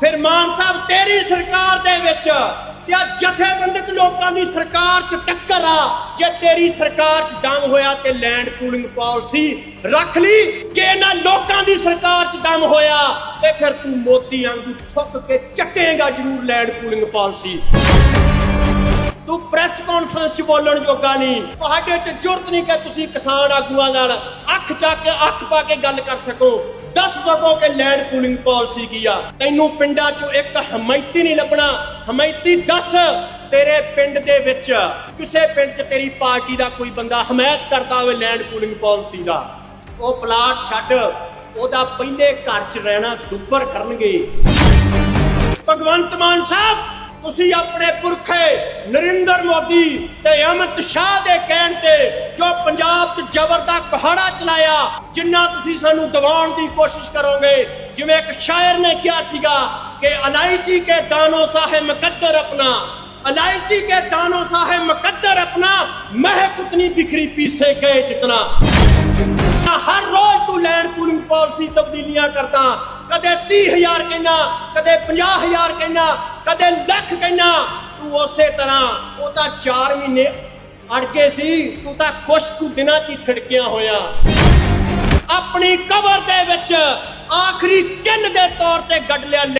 ਫਿਰ ਮਾਨ ਸਾਹਿਬ, ਤੇਰੀ ਸਰਕਾਰ ਦੇ ਵਿੱਚ ਤੇ ਜਥੇਬੰਦਕ ਲੋਕਾਂ ਦੀ ਸਰਕਾਰ 'ਚ ਟੱਕਰ ਆ। ਜੇ ਤੇਰੀ ਸਰਕਾਰ 'ਚ ਦਮ ਹੋਇਆ ਤੇ ਲੈਂਡ ਪੂਲਿੰਗ ਪਾਲਿਸੀ ਰੱਖ ਲਈ। ਜੇ ਇਹਨਾਂ ਲੋਕਾਂ ਦੀ ਸਰਕਾਰ 'ਚ ਦਮ ਹੋਇਆ ਤੇ ਫਿਰ ਤੂੰ ਮੋਦੀ ਵਾਂਗੂ ਥੁੱਕ ਕੇ ਚੱਟੇਗਾ ਜ਼ਰੂਰ ਲੈਂਡ ਪੂਲਿੰਗ ਪਾਲਿਸੀ। ਕਾਨਫਰੰਸ 'ਚ ਬੋਲਣ ਜੋਗਾ ਨਹੀਂ। ਤੁਹਾਡੇ 'ਚ ਜ਼ਰੂਰਤ ਨਹੀਂ ਕਿ ਤੁਸੀਂ ਕਿਸਾਨ ਆਗੂਆਂ ਨਾਲ ਅੱਖ ਚੱਕ ਕੇ ਅੱਖ ਪਾ ਕੇ ਗੱਲ ਕਰ ਸਕੋ। ਦੱਸ ਸਕੋ ਕਿ ਲੈਂਡ ਪੂਲਿੰਗ ਪਾਲਿਸੀ ਕੀ ਆ। ਤੈਨੂੰ ਪਿੰਡਾਂ 'ਚੋਂ ਇੱਕ ਹਮਾਇਤੀ ਨਹੀਂ ਲੱਭਣਾ। ਹਮਾਇਤੀ ਦੱਸ ਤੇਰੇ ਪਿੰਡ ਦੇ ਵਿੱਚ ਕਿਸੇ ਪਿੰਡ 'ਚ ਤੇਰੀ ਪਾਰਟੀ ਦਾ ਕੋਈ ਬੰਦਾ ਹਮਾਇਤ ਕਰਦਾ ਹੋਵੇ ਲੈਂਡ ਪੂਲਿੰਗ ਪਾਲਿਸੀ ਦਾ। ਉਹ ਪਲਾਟ ਛੱਡ, ਉਹਦਾ ਪਹਿਲੇ ਘਰ 'ਚ ਰਹਿਣਾ ਦੁੱਬਰ ਕਰਨਗੇ। ਭਗਵੰਤ ਮਾਨ ਸਾਹਿਬ ਤੁਸੀਂ ਆਪਣੇ ਪੁਰਖੇ ਨਰਿੰਦਰ ਮੋਦੀ ਤੇ ਅਮਿਤ ਸ਼ਾਹ ਦੇ ਕਹਿਣ ਤੇ ਜੋ ਪੰਜਾਬ 'ਚ ਜ਼ਬਰ ਦਾ ਕਹਾੜਾ ਚਲਾਇਆ, ਜਿੰਨਾ ਤੁਸੀਂ ਸਾਨੂੰ ਦਿਵਾਉਣ ਦੀ ਕੋਸ਼ਿਸ਼ ਕਰੋਗੇ, ਜਿਵੇਂ ਇੱਕ ਸ਼ਾਇਰ ਨੇ ਕਿਹਾ ਸੀਗਾ ਕਿ ਅਲਾਈਚੀ ਕੇ ਦਾਨੋ ਸਾਹਿਬ ਮੁਕੱਦਰ ਆਪਣਾ ਅਲਾਈਚੀ ਕੇ ਦਾਨੋ ਸਾਹੇ ਮੁਕੱਦਰ ਆਪਣਾ, ਮਹਿਕ ਉਤਨੀ ਬਿਖਰੀ ਪੀਸੇ ਗਏ ਜਿਤਨਾ। ਹਰ ਰੋਜ਼ ਤੂੰ ਲੈਂਡ ਪੂਲਿੰਗ ਪਾਲਿਸੀ ਤਬਦੀਲੀਆਂ ਕਰਦਾ, ਕਦੇ 30000 ਕਹਿਣਾ, ਕਦੇ 50000 ਕਹਿਣਾ ਕਦੇ ਲੱਖ ਕਹਿਣਾ, ਤੂੰ ਉਸੇ ਤਰ੍ਹਾਂ, ਉਹ ਤਾਂ 4 ਮਹੀਨੇ ਅੜ ਗਏ ਸੀ, ਤੂੰ ਤਾਂ ਕੁਛ ਤੂੰ ਦਿਨਾਂ 'ਚ ਹੀ ਠੜਕਿਆ ਹੋਇਆ। ਆਪਣੀ ਕਬਰ ਦੇ ਵਿੱਚ ਆਖਰੀ ਕਿੰਨ ਦੇ ਤੌਰ ਤੇ ਗੱਡ ਲਿਆ